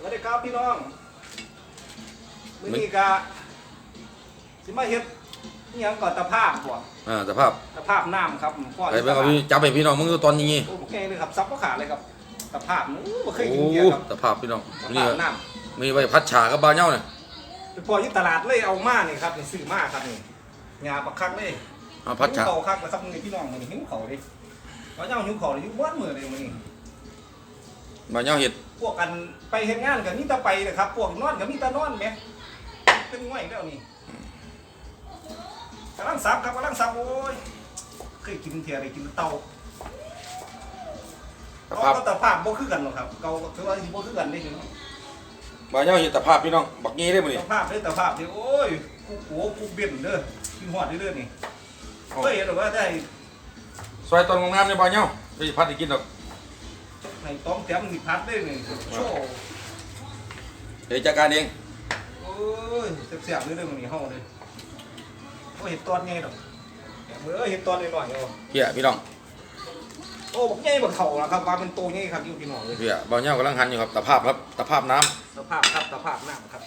สวัสดีครับพี่น้องมื้อนี้ก็สิมาเฮ็ดอิหยังก่อนตะภาพบ่อ่าสภาพตะภาพน้ำครับพ่อไปไปกับพี่จับไปพี่น้องมึงดูตอนนี้โอ้โอเคเลยครับซับก็ขาดเลยครับตะภาพนู้บ่เคยโอ้กินเดียวครับสภาพพี่น้องตะนี่ภาพน้มีไว้พัดฉากับบาเน่าเนี่ยำไปพ่ออยู่ตลาดเลยเอามานี่ครับนี่ซื้อมาครับนี่งาบักคักเลยเอาพัดฉาหิวเขาคักนะครับนี่พี่น้องมื้อนี้หิวเขาเลยว่าเจ้าหิวเขาเลยอยู่บ้านมื้อเลยมื้อนี้บาเน่าเห็ด พวกกันไปเฮ็ดงานกันมีแต่ไปนะครับ พวกนอนก็มีแต่นอนแหมเป็นง่อยแล้วนี่กำลังซับครับกำลังซับโอ้ยเคยกินเทียได้กินเตาสเขาภาพก็แต่ภาพบ่คือกันหรอกครับเขาถือว่าสิบ่คือกันได้ถึงบาเน่าเห็ดสภาพพี่น้องบักงี้ได้บ่นี่แต่ภาพเด้อแต่ภาพเด้อโอ้ยกูโอ้กูเบี้ยนเด้อกินฮอดเด้อนี่เคยเห็นหรือว่าได้ซอยตอนงามๆเนี่ยบาเน่าไปพัดให้กินดอก ให้ต้อมแต้มนี่พัดได้นี่โชว์เดี๋ยวจัดการเองโอ้ยแซ่บๆเด้อเด้อมื้อนี้เฮาเด้อบ่เห็นตอนใหญ่ดอกเมื่อเห็นตอนน้อยๆเอาเพี่ยพี่น้องโอ้บอกใหญ่บักเข่าละครับว่าเป็นโตใหญ่ครับอยู่พี่น้องเลยเพี่ยบาเน่ากำลังหันอยู่ครับสภาพครับสภาพน้สภาพครับสภาพน้ำครับ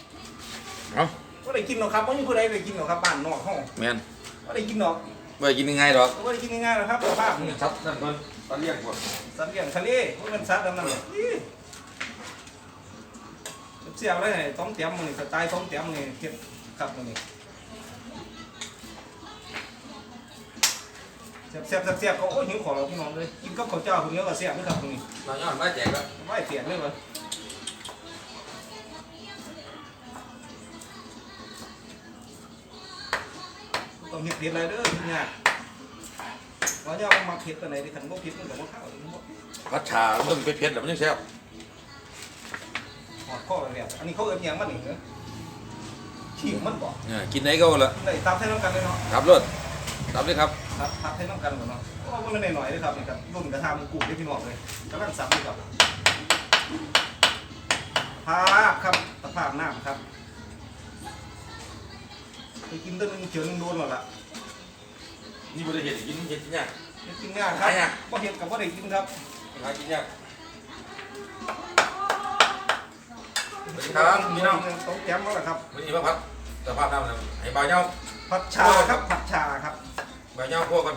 ำเอ้าก็ได้กินหรอกครับไม่มีผู้ใดได้กินหรอกครับบ้านนอกห้องแมนก็ได้กินหรอกไม่ได้กินง่ายๆดอก ก็ได้กินง่ายๆหรอกครับสภาพนี่ ชัดนั่นมัน ตอนเรียกบ่สัตว์เลี้ยงทะเลพวกมันสัตว์ดำน้ำเนี่ยอี้เสียบเลยต้มเตี้ยมมันนี่สไตล์ต้มเตี้ยมนี่เก็บครับมันนี่เสียบเสียบเสียบเขาโอ้ยหิวขอเราพี่น้องเลยกินกับข้าวเจ้าคนเดียวก็เสียบด้วยครับตรงนี้บาเน่าไม่แจกแล้วไม่เปลี่ยนเลยวะต้องเห็ดเผ็ดอะไรเด้อพี่เนี่ย ว่าจะเอามาเผ็ดตัวไหนดิขันบ่เผ็ดมันกับบ่เข้ามันบ่พัดฉามันต้องเผ็ดๆแล้วมันยังแซ่บหอดข้ออะไรเนี่ยอันนี้เขาเอิ้นหยังมันนี่เหรอขิงมันบ่เนี่ยกินไหนก็เอาละได้ตามให้น้ำกันเลยเนาะครับรถครับเลยครับครับทับให้น้ำกันก่อนเนาะโอ้มันหน่อยๆเลยครับนี่ครับรุ่นกระทำกลุ่มที่พี่น้องเลยกำลังสับเลยครับภาพครับสภาพน้ำครับไปกินตัวหนึงเจอหนึงโดนหมดละ นี่บ่ได้เห็ดกินเห็ดกินยากไปกินง่ายครับหายากบ่เห็ดกับบ่ได้กินครับหากินยากสวัสดีครับพี่น้องต้องแก้มแล้วล่ะครับวันนี้มาพัดสภาพน้ำนะให้บ่าวเหย้าผัดชาครับผัดชาครับบ่าวเหย้าพวกกัน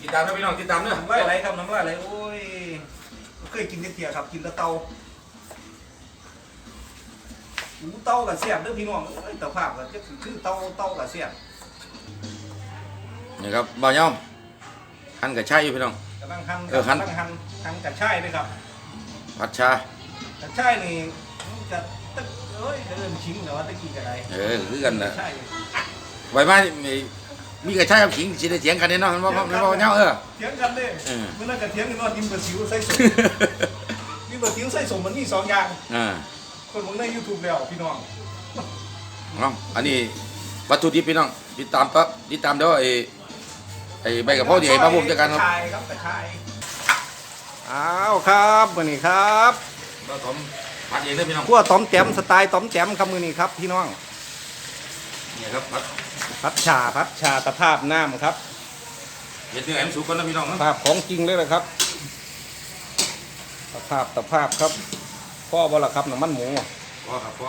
ติดตามนะพี่น้องติดตามเนอะน้ำลายไหลครับน้ำลายไหลโอ้ยบ่เคยกินเทียครับกินแตะเตาหูเตากับเสียบเด้อพี่น้องเอ้ยแต่ภาพก็จะคือเตาเตากับเสียบ นี่ครับบ่าวเหย้าหันกับช่อยู่พี่น้อง กำลังหั่นเออหั่น กำลังหั่นหั่นกระช่ายด้วยครับผัดชา กระช่ายนี่มันจะตึ๊กเอ้ยเริ่มชิงแต่ว่าตะกี้กระไดเออคือกันนะใช่ไว้มามีมีกับช่กับขิงสิได้เถียงกันแน่นอนมันบ่มันบ่าวเหย้าเออ เถียงกันเลยเออ เมื่อนั้นกันเถียงกันว่ากินเบอร์ซิวใส่สมกินเบอร์ซิวใส่สมมันมีสองอย่าง อ่าคนผมในยูทูบแล้วพี่น้องเอาอันนี้วัตถุดิบพี่น้องติดตามปั๊บติดตามเด้อไอ้ ไอ้ใบกะเพราที่ให้มาผมจัดการครับกระชายครับกระชายอ้าวครับมื้อนี้ครับบ่าวผมผัดเองเด้อพี่น้องขั้วต้อมแจ่มสไตล์ต้อมแจ่มครับมื้อนี้ครับพี่น้องนี่ครับผัดพัดชาพัดชาตะภาพน้ำครับเห็ดเนื้อให้มันสุกก่อนนะพี่น้องตะนะภาพของจริงเลยนะครับตะภาพตะภาพครับพ่อบ่ละครับน้ำมันหมูพอครับพอ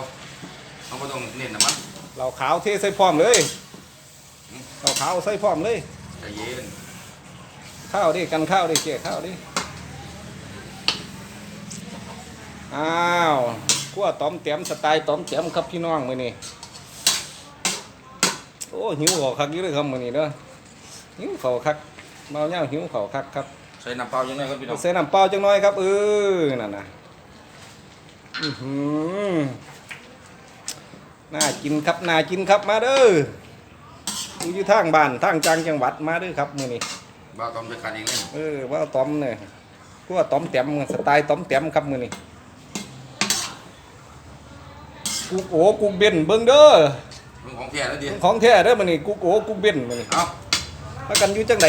เขาก็ต้องเน้นน้ำมันเราขาวเทใส่พร้อมเลยเราขาวใส่พร้อมเลย ใจเย็นข้าวดิกันข้าวดิเจ๊ข้าวดิอ้าวขั้วต้อมแต้มสไตล์ต้อมแต้มครับพี่น้องมื้อนี้โอ้หิวขอคักอยู่เลยครับมื้อนี้เด้อหิวขอคักเมาเหย้าหิวขอคักครับใส่น้ำเปล่ายังไงครับพี่น้องใส่น้ำเปล่าจังน้อยครับเออนั่นน่ะอื้อหือน่ากินครับน่ากินครับมาเด้อ อยู่อยู่ทางบ้านทางจังจังหวัดมาเด้อครับมื้อนี้บ่าวต้มจัดการเองเลยเออว่าต้อมเนี่ยกูว่าต้อมแต้มสไตล์ต้อมแต้มครับมื้อนี้กูโอ้กูเบนเบิ่งเด้อมึงของแท้แล้วดิของแท้เด้อมื้อนี้กูโอ้กูเบนมื้อนี้เอาพากันอยู่จังได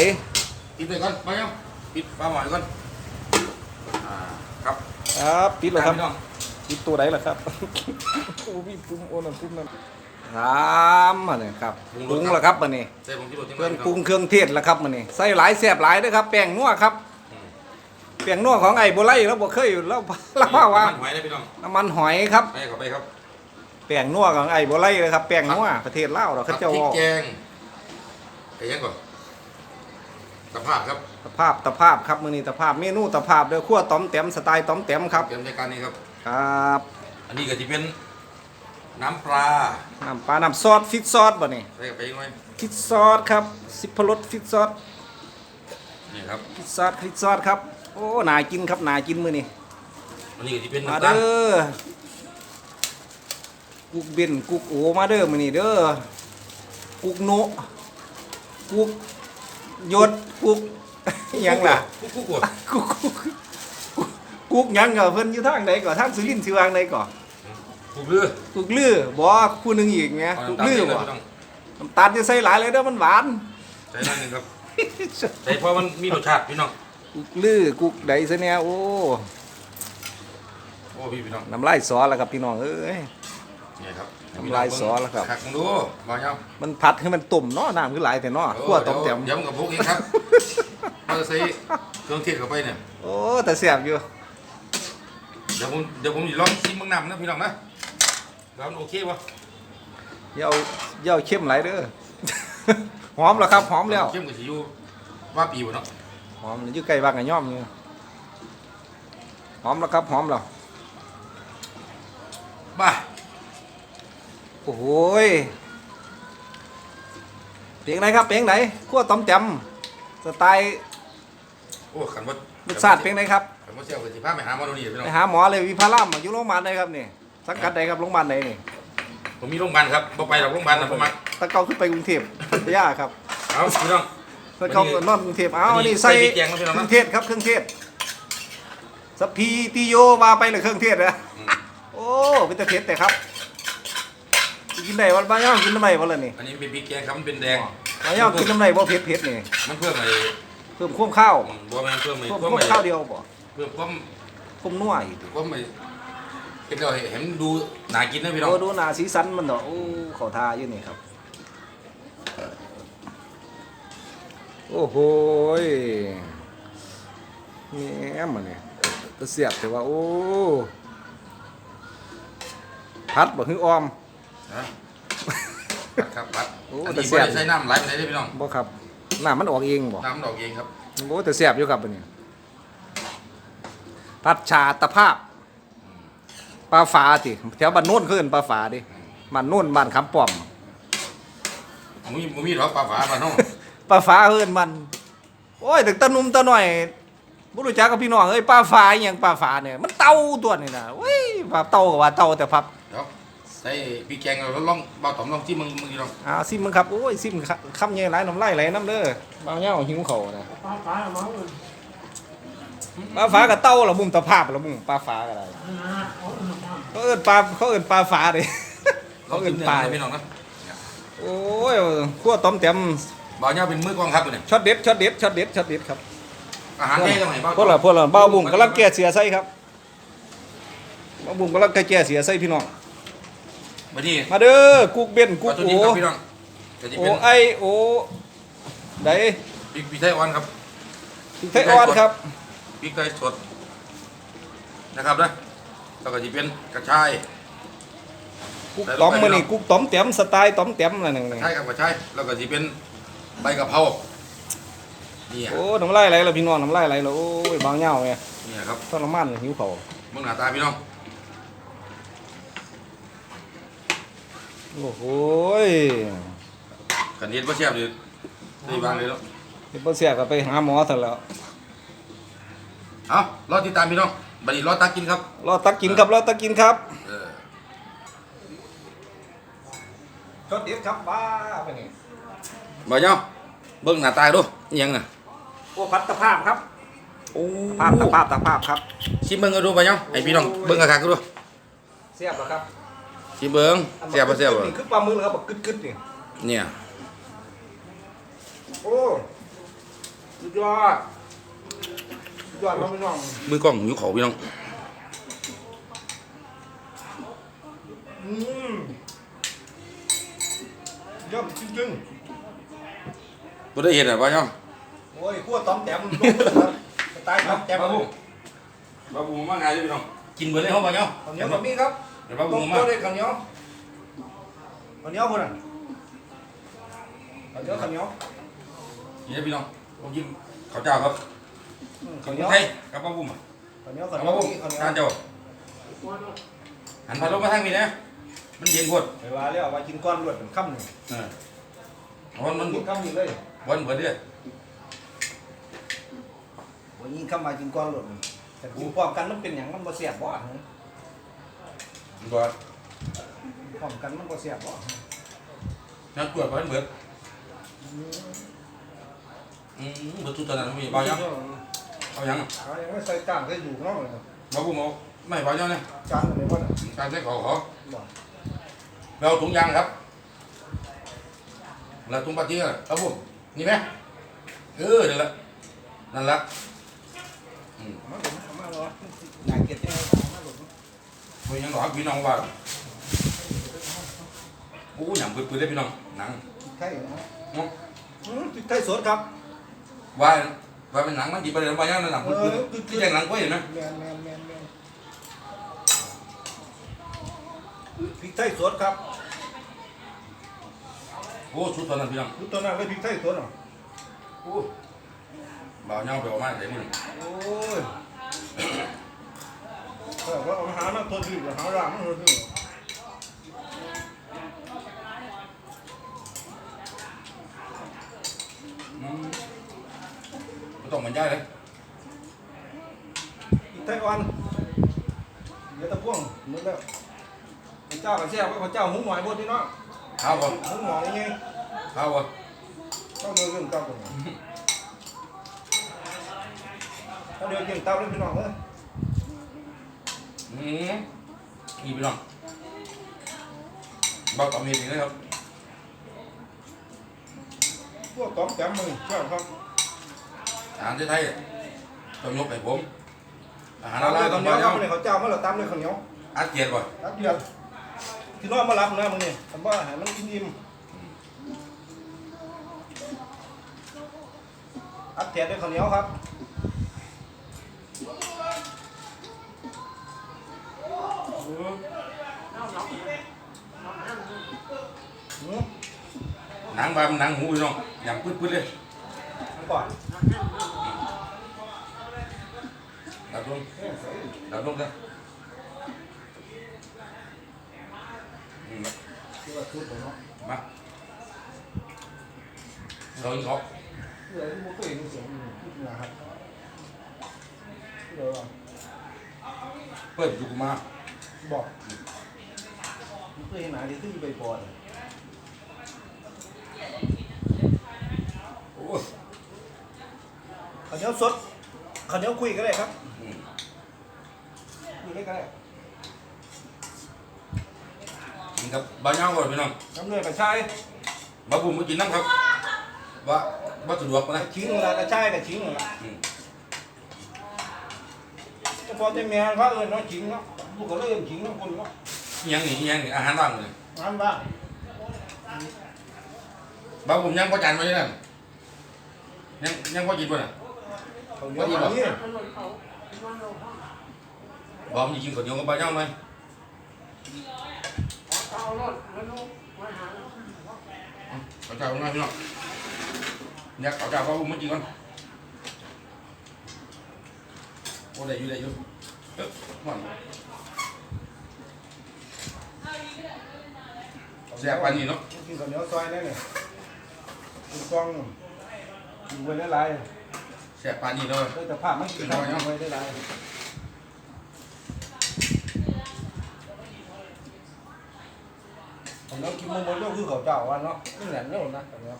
ปิดไปก่อนไปยังปิดปลาหมอยก่อนอ่าครับครับปิดแล้วครับพี่น้องปิดตัวไหนล่ะครับโอ้พี่ปุ้มโอ้นั่นปุ้มนั่น ครับมาเนี่ยครับปรุงแล้วครับมื้อนี้ใส่ผมที่รถจังเครื่องพี่น้ปรุงเครื่องเทศแล้วครับมื้อนี้ใส่หลายแซ่บหลายเด้อครับแป้งนัวครับเปียงนัวของไอ้โบไลเราบ่เคยเราเราว่าว่าหอยนะพี่น้องน้ำมันหอยครับให้เข้าไปครับเปียงนัวของไอ้โบไลเลยครับเปียงนัวประเทศลาวเราครัเขาบเจ้าพริกว่าแกงไอ้ยังก่อนสภาพครับตะภาพตะภาพครับมื้อนี้ตะภาพเมนูตะภาพเด้อครัวต้อมแต้มสไตล์ต้อมแต้มครับเตรียมในการนี้ครับ ครับ อันนี้ก็จะเป็น น้ำปลาน้ำปลา น้ำซอสฟิตซอสบ่นี่ใส่เข้าไปยังไงฟิตซอสครับสิบพรสฟิตซอสนี่ครับฟิตซอสฟิตซอสครับ โอ้น่ากินครับน่ากินมื้อนี้อันนี้ก็จะเป็นมาน้ำตาลเด้อกุกเบนกุกโอมาเด้อมื้อนี้เด้อกุกโนะกุกยศกุกหยังล่ะ กุ๊กกุ๊กกุ๊กกุกกุกกุกกุกหยังก็เพิ่นอยู่ทางใดก่อทางสุรินทร์สิวางใดก่อ กุ๊กเรือกุกลือบ่ผู้หนึงอีกไงเอากุกน้ำตาลลือใส่เลยบ่พี่น้องน้ำตาลจะใส่หลายเลยเด้อมันหวาน ใส่หน่อยหนึงครับ ใส่เพราะมันมีรสชาติพี่น้อง กุกลือกุกใดซะเนี่ยโอ้โอ้พี่พี่น้องน้ำลายสอแล้วครับพี่น้องเอ้ย นี่ครับน้ำลายสอแล้วครับขักมึงดูมาเนาะมันผัดให้มันตุ่มเนาะน้ำคือหลายแต่เนาะคั่วต้มแจ่มเดี๋ยวมึงกับพวกเองครับเราจะใส่เครื่องเทศเข้าไปเนี่ย โอ้แต่แซ่บอยู่ เดี๋ยวผมเดี๋ยวผมจะลองชิมมึงนำนะพี่น้องนะ แล้วมันโอเควะอย่าเอาอย่าเอาเข้มหลายเด้อ หอมแล้วครับ หอมแล้ว เข้มกับชิอยูว่าปีวะเนาะหอมอยู่ใกล้บ้านกับย่อมอยู่หอมแล้วครับ หอมแล้ว บ้าโอ้โหยเปียงไหนครับเปียงไหนคั่วต้มแจ่มสไตล์โอ้ขันว่ารสชาติเปียงไหนครับขันว่าเสี่ยวกับสิพาไปหาหมอโนนี่พี่น้อไปงหาหมอเลยวิพารามอยู่โรงพยาบาลใดครับนี่ สังกัดใดครับโรงพยาบาลใดนี่ผมมีโรงพยาบาลครับบ่ไปหรอกโรงพยาบาลนะผมมักตะเกาขึ้นไปกรุงเทพพัทยาครับเอาพี่น้อง ตะเกานอนกรุงเทพเอาอันนี้นี่ใส่ใส่พริกแกงครับพี่น้องเคนะ รื่องเทศครับเครื่องเทศสพพีติโยมาไปเลยเครื่องเทศนะอืมโอ้เป็นตะเทศแต่ครับกินได้วันบ้านย่างกินน้ำไหนวันละนี่อันนี้เป็นพริกแกงครับมันเป็นแดงบ้านย่างกินน้ำไหนบ่เผ็ดเผ็ดนี่มันเพิ่มไอ้เพิ่มข้มข้าวบัวแมนเพิ่มไอ้เพิ่มเพิ่มข้มไอ้ข้าวเดียวบ่เพิ่มความข้มนัวอีกเพิ่มไอ้ เห็นเราเห็นดูน่ากินนะพี่น้อง โอ้ดูหน้าสีสันมันเนาะโอ้เขอทาอยู่นี่ครับ โอ้โหยแหนี่มันนี่ตะเสียบแต่ว่า โอ้พัดบ่คือออมนะผัดครับผัดโอ้อันแต่นี้แซ่บ่บได้ใส่น้ำไหลไปไหนเลยพี่น้องบ่ครับน้ำมันออกเองบ่น้ำดอกเองครับโอ้แต่เสียบอยู่ครับอันนี้พัดชาตะภาพป ลาฝาติแถวบ้านโน้นขึ้นปลาฝาดิบ้านโน้นบ้านคำป้อมมีมีหรอกปลาฝาปลาน้องปลาฝาเอิ้นมัน โอ้ยตึกตะนุ่มตะหน่อยบ่รู้จักกับพี่น้องเอ้ยปลาฝาอหยังปลาฝาเนี่ยมันเต่าตัวนี่นะเว้ยปลาเต่าก็ว่าเต่าแต่พับเดี๋ยวใส่พริกแกงเราลองเบาต่อมลองจิ้มมึงมึงพี่น้องอ่าซิมมึงครับโอ้ยซิมคำใหญ่หลายน้ำลายไหลน้ำเด้อบ่าวเหย้าหิวเขาวนะปลาฝา กับเต่าละมุมตะภาพละมุมปลาฝาก็ได้เขาเอิ้นปลาเขาเอิ้นปลาฝาเด้ลองจิ้มเนื้อเลยพี่น้องนะโอ้ยขั้วต้มเต็มเบาเนี่ยเป็นมือกองครับตัวเนี่ยช็อตเด็ดช็อตเด็ดช็อตเด็ดช็อตเด็ดครับอาหารแห้งตรงไหนเบาพวกเราพวกเราบ้าวบุ้งกำลังแก่เสียไส้ครับบ้าวบุ้งกำลังแก่เสียไส้พี่น้องมาที่มาเด้อกุกเบนกุวักตถุโอดิบครับพี่น้องก็จะโอเป็นไอโอไดพริกพริกไทยอ่อนครับไทยออนครับพ ริกไทยสดนะครับนะแล้วก็จะเป็นกระชาย กุกต้อมมานี่กุกต้อมเต็มสไตล์ต้อมเต็มอะไรนั่นกระนี่ชายกับกระชายแล้วก็จะเป็นใบกะเพรานี่อะโอ้น้ำลายไหลแล้วพี่น้องน้ำลายไหลแล้วโอ้ยบางเหย้าไงนี่ครับทรมานหิวเขาวมึงหน้าตาพี่น้องโอ้โหยกันเห็นว่าเชียบเลยได้วางเลยแล้วเห็นบ่เสียก็ไปหาหมอซะแล้ว เอารอติดตามพี่น้องบัดนี้รอตากินครับ รอตักกินครับรอตักกินครับเออช็อตเด็ดครับบ้าไปนี่บ่เนาะเบิ่งหน้าตาดูอิหยังน่ะโอ้พัดตะภาพครับโอ้ภาพตะภาพตะภาพครับชิมเบิ่งก็ดูบ่เนาะให้พี่น้องเบิ่งกะคักก็ดูเสียบแล้วครับชิมเบิ่งเสียบบ่เสียบบ่นี่คือปลาหมึกเหรอครับบักกึดๆนี่เนี่ยโอ้สุดยอดสุด ยอดครับพี่น้องมือกล้องอยู่เขาพี่น้องอืมยอดจริงบ่ได้เห็นอะบ่เนาะๆโอ้ยขั้วต้อมแต้มลงเลยครับสไตล์ต้อมแต้มมาบุ้งบ้าบูมาไงพี่น้อง กินเบิดเลยเขาบ่เนาะข้าวเหนียวกับมีครับเดี๋ยวบ้าบูต้มมาตัวเลยข้าวเหนียวข้าวเหนียวคนน่ะข้าวเหนียวข้าวเหนียว นี่พี่น้องผมกินข้าวเจ้าครับอืม ข้าวเหนียวไทยกับบ้าบูมาข้าวเหนียวข้าวกับเหนียบ้าวบูข้าวเหนียวทานเจ้าหันพัดลมมาทางนี้นะ มันเย็นโพดไปว่าแล้วว่ากินก้อนรวดเป็นค่ำหนึ่งเออวันมันกินค่ำหนึ่งเลยวันเบิดเด้อวันนี้ค่ำมากินก้อนรวดแต่กินพร้อมกันมันเป็นอย่างมันบ่เสียบบ่อะบ่พร้อมกันมันบ่เสียบบ่นักตรวจวันเบิดอืมเบิดทุกตอนนั้นมีบ่ยัง เอายังเอาอย่างนั้นใส่จานใส่อยู่เนาะบ้าบูมาไม่บ่ยังเนี่ยจานอะไรบ่น่ะการใช้ขอขอบ่เราถุงยางครับเราถุงปลาเตี้ยครับผมนี่ไหมเออนั่นแหละนั่นแหละอืมเอามาหลุดเอามาหลุดอยากเก็บยังไงเอามาหลุดเพราะยังหลอกพี่น้องว่าโอ้ยหนังปืนๆได้พี่น้องหนังไข่นะเนาะอืมไข่สดครับว่า ว่าเป็นหนังมันจีบไปเลยว่ายังหนังปืนๆที่แจ้งหนังกล้วยเห็นไหมแมนแมนแมนแมนพริกไทยสดครับโอ้ชุดตอนนั้นพี่น้องดูตัวนั้นเลยพริกไทยสดเหรอโอ้บ่าวเงาไปเอามาใส่มือโอ้ยแต่ว่าเอามาหามาตัวที่หาร้านมันตัวที่อื ไม่ต้องมันย้ายเลยพริกไทยอ่อนเดี๋ยวตะพ่วงหมดแล้วพระเจ้ากับแซ่บพระเจ้าหุงหน่อยบดที่เนาะข้าวก่อนหุงหน่อยยังไงข้าวก่อนต้องเดินเรื่องเต้าก่อนถ้าเดินเรื่องเต้าเรื่องพี่น้องเลยอืมนี่พี่น้องบ่าวต่อมีอีกนะครับพวกต้อมแต้มมือเจ้าครับ อาหารไทยๆต้องยกให้ผม อาหารข้าอะไรวต้องเหนีบ่ายววคเงารับเนี่ยเขาเจ้ามาเราตามด้วยข้าวเหนียวอัดเกียรติก่อนครับเดือนที่น้องมารับนะมึงนี่ผมว่าให้มันกินอิ่มอัดแทนด้วยข้าวเหนียวครับหืมหนังบามนหนังหมูพี่น้องอย่างปื้ดๆเลยมัน ก่อนดับลงเอ้ยใส่ดับลงนะอืมที่ว่าชุดเลยเนาะมาเราอีกเขาเพื่อที่บุกเองเสียงชุดนะครับเดี๋ยวก่อนเปิดอยู่กูมาบอกบุกเองไหนที่ขึ้นไปปอด โอ้ย ข้าวเหนียวสดข้าวเหนียวคุยก็ได้ครับอืมคุยได้ก็ได้กินกับบะย่างก่อนพี่น้องน้ำเนยกระชายบะบุ้มมากินน้ำครับว่าว่าสะดวกกนะระชิงละกระชายกระชิงละอืมแต่พอจะแม่พระเอิญเนาะชิงเนาะลูกก็เลยเอิ้นชิงเนาะคนเนาะอิหยังนี่อิหยังนี่อาหารว่างเลยงานบ้างบะบุ้มยังพ่อจานไว้นั่นยังยังพ่อกินป่ะน่ะ ข้าวเหนียวแบบนี้บอมจะกินข้าวเหนียวกับบะย่างไหมข้าวเจ้าหน่อยพี่น้องอยากข้าวเจ้าบะบุ้มมากินก่อนโอ้ได้อยู่ได้อยู่เอ๊ะหวานแซ่บปานนี้เนาะกินข้าวเหนียวซอยได้เนี่ยกินกล้องอยู่ไว้ได้หลายแซ่บปานนี้เนาะเลยแต่ภาพมันกินข้าวเหนียวไว้ได้หลายข้าวเหนียวกินมันหมดก็คือข้าวเจ้าวันเนาะนี่แหละเนี่ยนะข้าวเหนียว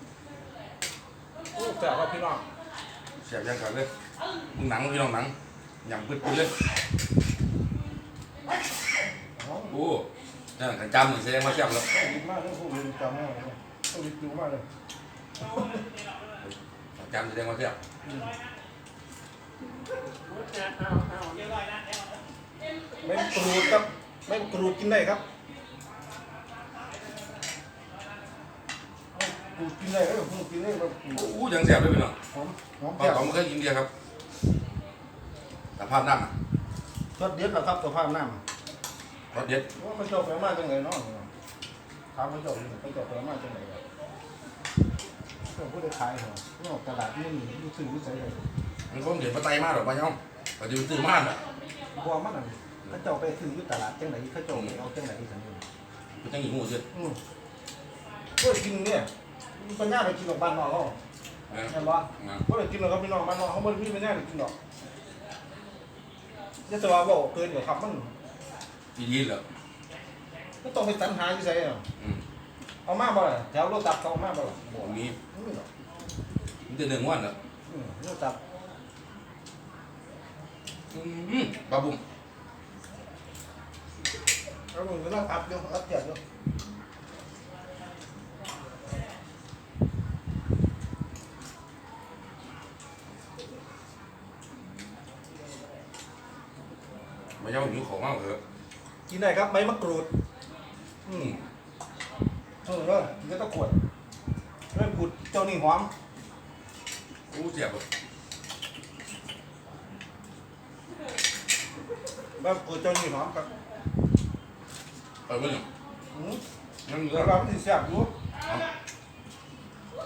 โอ้แซ่บครับพี่น้องแซ่บยังกันเลยมึงหนังพี่น้องหนังหยังปึ๊ดๆเลยเอาโอ้นั่นกันจำนี่แสดงว่าแซ่บแล้วดีมากเลยพวกนี้จำมากเลยพวกนี้จิ๋วมากเลย จำแสดงว่าแซ่บไม่กรูดครับไม่กรูดกินได้ครับกรูดกินได้ครับกรูดกินได้แบบกรูดโอ้ยังแซ่บเลยพี่น้องหอมหอมปลาแจ่วต๋องเคยกินเดียวครับแต่ภาพน้ำอะสดเด็ดเหรอครับสภาพน้รสเด็ดำว่าเขาเจบไปมาจังไงเนาะถามเขาเจบเขาเจบไปมาจังไงครับ เจ้าผู้ได้ขายเหรอเนาะตลาดนี่รู้สึกรู้สึกเลยมันคงเด็ดปลาไตมากหรอกปลาย่อมปลาดิวตื่นมากอะบัวมันน่ะเขาเจ้าไปซื้ออยู่ตลาดจังไหนเขาเจ้าไปเอาจังไหนสันนิษมันจังหิวหูเสียอืมก็กินเนี่ยปัญญาไปกินกับบ้านนอกเขานะใช่ปะนะก็เลยกินหรอกครับพี่น้องบ้านนอกเขาไม่มีปัญญาไปกินหรอกจะจะว่าบอกเกินเดี๋ยวครับมันดีดีเหรอก็ต้องไปสรรหาอยู่ใส่อะอืม เอามาบ่ล่ะแถวรถตับเขาเอามาบ่ล่ะผมมีนี่หรอกมันจะหนึ่งวันเหรออืมรถตับอืมปลาบุ้มเอาลงรถตับอยู่รับเจ็บอยู่ปลาย่อมหิวของมากเหรอกินได้ครับใบมะกรูด อือืมม เออเด้อกินก็ตะกรวดเริ่มกุดเจ้านี่หอมอู้เสียบอะเริ่มกุดเจ้านี่หอมครับเออเว้ยอืมนั่นเหลืแล้อวเราไม่ได้แซ่บอยู่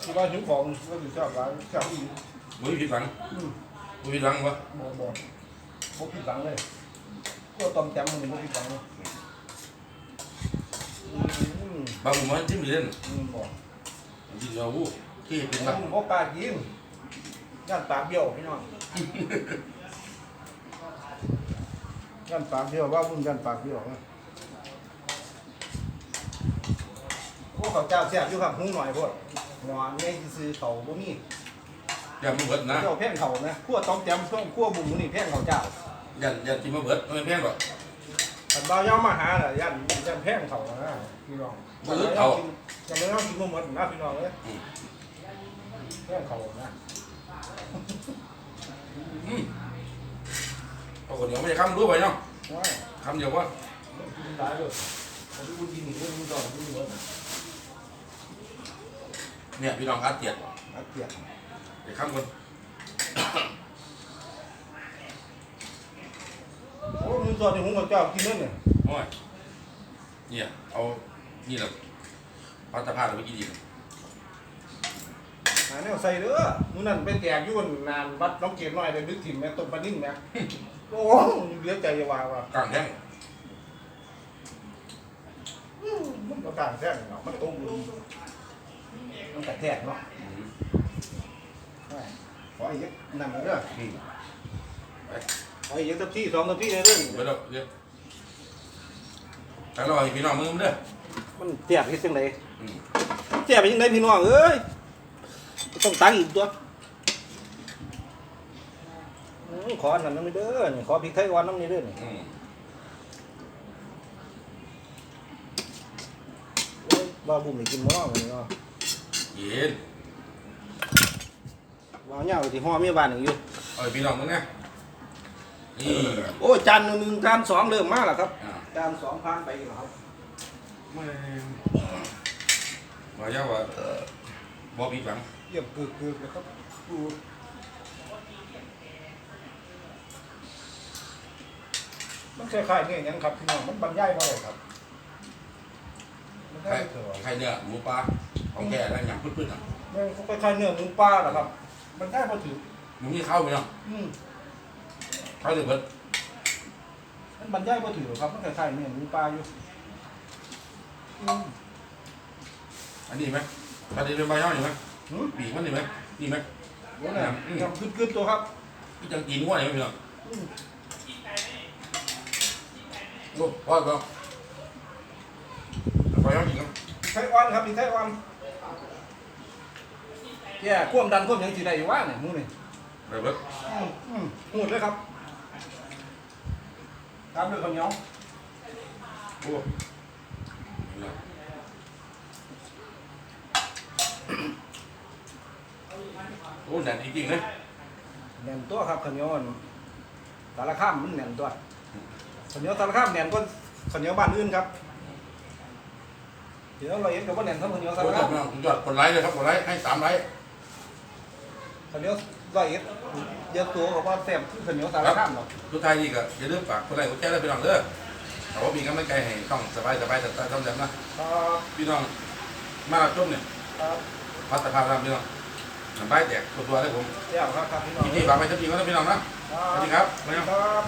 ที่ว่าหิวของก็สิแซ่บหลายแซ่บอีกมือผิดหลังอืมมือผิดหลังวะบ่บ่บ่ผิดหวังเลยก็ต้มแจ่มมันบ่ผิดหวังเลย อืมปลาบุ้มมันจิ้มเล่นอืมบ่มันจิ้มเราอู้ที่เป็นมัปะนบ่กล้ากินย่านปากเบี้ยวพี่น้องย่านปากเบี้ยวว่าบุญย่านปากเบี้ยวนะโอ้ข้าวเจ้าแซ่บอยู่ครับหูหน่อยโพดหวานใหญ่ซื่อๆเขาบ่มีอย่ามาเบิดนะเจ้าแพงเขานะคั่วต้มแจ่มต้มคั่วบุ้งนี่แพงเขาเจ้าอย่าอย่ากินมาเบิดไม่แพงหรอก ถ้าบ่าวย่อมมาหาน่ะย่านย่านแพงเขานะพี่น้องบ่อึดเอาจะไม่ต้องกินบ่หมดนะพี่น้องเอ้ยอืม แพงเขานะอืมเอาคนเดียวไม่จะคำรู้ไปเนาะว้ายคำเดียวว่ากินหลายเลยผมที่คุณกินอีกเรื่องนึงก่อนคุณหมดเนี่ยพี่น้องอัดเตียดอัดเปียกเดี๋ยวคำคน โอ้มึงตอนนี้ผมกับเจ้ากินนั่นเนี่ยโอ้ยเนี่ยเอานี่แหละพัตตาภาพเราไปกินดีหาแนวใส่เด้อมื้อนั้นไปแตกอยู่บนนานวัดน้องเกดน้อยได้ดึกถิ่มแม่ต้มปลานิ่มแม่โอ้เหลือใจจะว่าว่ากลางแห้งอื้อมันก็ต่างแท้เนาะมันต้มอยู่มันกระแทกเนาะอืมขออีกนั่นเด้ออืม ขออีกสักที่สองสักที่เด้อไปแล้วเดี๋ยวแต่เราให้พี่น้องมึงเด้อมันเสียบเฮ็ดจังไดอืมเสียบไปจังไดพี่น้องเอ้ยต้องตังอีกตัวอืมขออันนั้นน้ำนี่เด้อนี่ขอพริกไทยอ่อนน้ำนี่เด้อนี่อืมโอ้ยว่าบุ้มนี่กินบ่เนาะมื้อนี้เนาะเย็นว่าเหย้าที่ห่อเมียบ้านนี่อยู่ เอาให้พี่น้องมึงนะ นี่โอ้ยจานหนึ่งจานสองเริ่มมาแล้วครับอ่าจานสองผ่านไปแล้วครับไม่มาเยาว่าบ่ผิดหวังเยี่ยมกึกๆนะครับดูมันคล้ายๆเนี่ยหยังครับพี่น้องมันบรรยายบ่ได้ครับมันใครได้เถอะใครเนื้อหมูปลาของแก่แล้วหยำพื้นๆอะมันคล้ายๆเนื้อหมูปลาแหละครับ มันได้พอถือมึงนี่เข้าไปเนาะอืม เข้าถึงเบิดมันบรรยายพอถือครับมันคล้ายๆเนื้อหมูปลาอยู่อืมอันนี้ไหมประเด็นเป็นใบย่อยอยู่ไหมหืมปีกมันนี่ไหมนี่ไหม โอ้ยเนี่ยยำกึดๆตัวครับพี่จังกินหัวนี่ไหมพี่น้องอืมโอ้พ่อก็ใบย่อยจริงครับไทยอ่อนครับมีไทยอ่อนแย่ควมดันควมหยังสิได้อยู่ว่าเนี่ยหมูนี่ไปเบิดอืมอืมหูดเลยครับ ตามด้วยข้าวเหนียวโอ้นี่ล่ะโอ้แน่นจริงๆเลยแหน่นตัวครับข้าวเหนียวอันสารข้ามมันแหน่นตัวข้าวเหนียวสารข้ามแหน่นกว่าข้าวเหนียวบ้านอื่นครับเดี๋ยวเราเห็นกับว่าแหน่นเท่าข้าวเหนียวสารโอ้ยข้ามยอดกดไลค์เลยครับกดไลค์ให้สามไลค์ข้าวเหนียวร้อยเอ็ด เยอะตัวกับว่าแซ่บคือข้าวเหนียวสารคามเนาะทุกท่านนี่ก็อย่าลืมฝากคนไลค์กดแชร์ด้วยพี่น้องเด้อแต่ว่ามีกำลังใจให้ต้องสบายสบายแต่ต้องจำนะครับพี่น้องมารับชมเนี่ยครับพัฒนาภาพพี่น้องสบายแตกตัวตัวเลยผมเดี๋ยวครับครับพี่น้องยินดีฝากไปทักทีก็ได้พี่น้องนะสวัสดีครับสวัสดีครับ